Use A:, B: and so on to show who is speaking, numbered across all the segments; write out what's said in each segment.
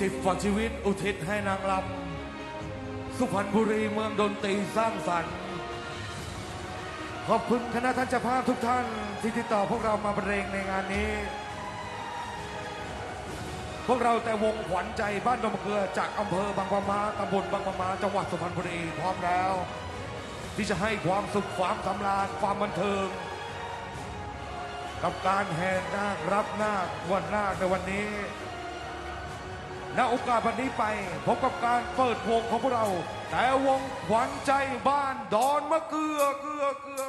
A: สิบฝากชีวิตอุทิศให้นางลำสุพรรณบุรีเมืองดนตรีสร้างสรรค์ ขอบคุณคณะท่านเจ้าภาพทุกท่านที่ติดต่อพวกเรามาบรรเลงในงานนี้ พวกเราแต่วงขวัญใจบ้านดมเกลือจากอำเภอบางปะมาตำบลบางปะมาจังหวัดสุพรรณบุรีพร้อมแล้ว ที่จะให้ความสุขความสำราญความบันเทิงกับการแห่นาครับนาควันนาคในวันนี้ ณโอกาสบันนี้ไปพบกับการเปิดวงของพวกเรา แต่วงขวัญใจบ้านดอนมะเกลือเกลือเกลือ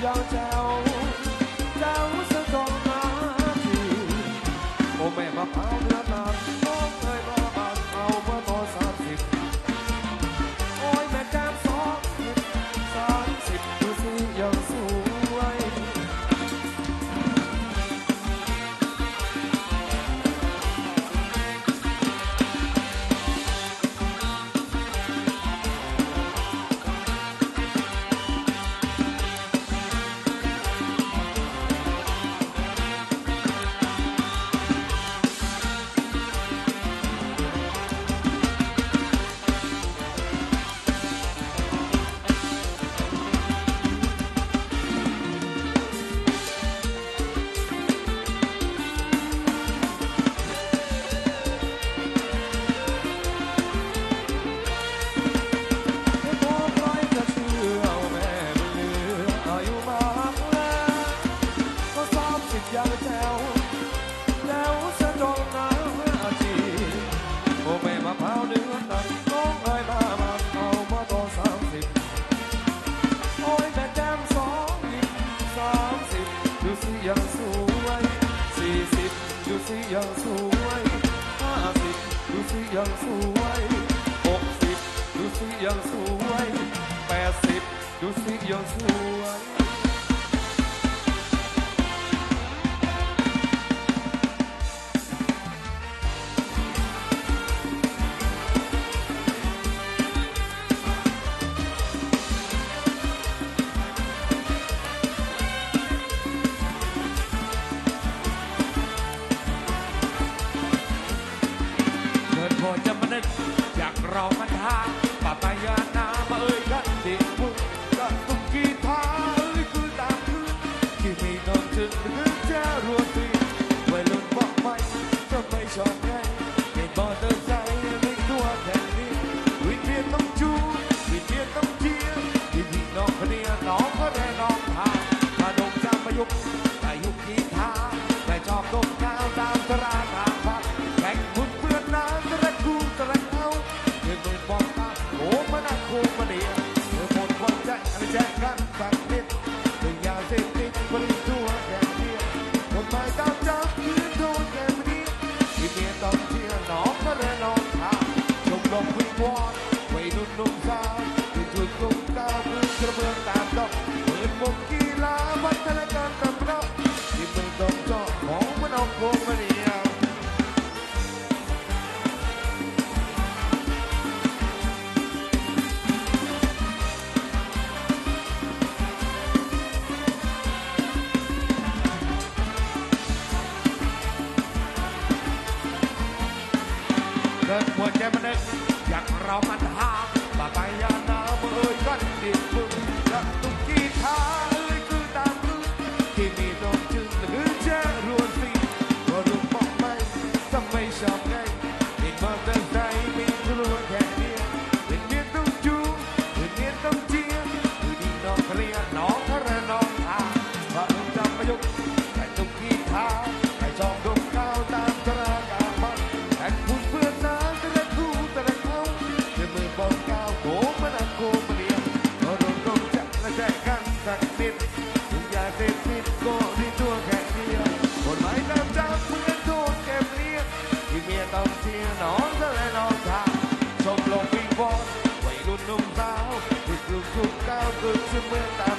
A: don't I? ังสวยห้าสิบดูสิยังสวยหกสิบดูสิยังสวยแปดสิบดูสิยังสวย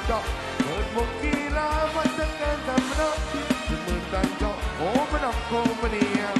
B: จาะเปิดวงกีฬาวันจะเกินแต่มันเนาะจะมือตันเจาะโอ้มันอ
A: อกโค
C: มเนีย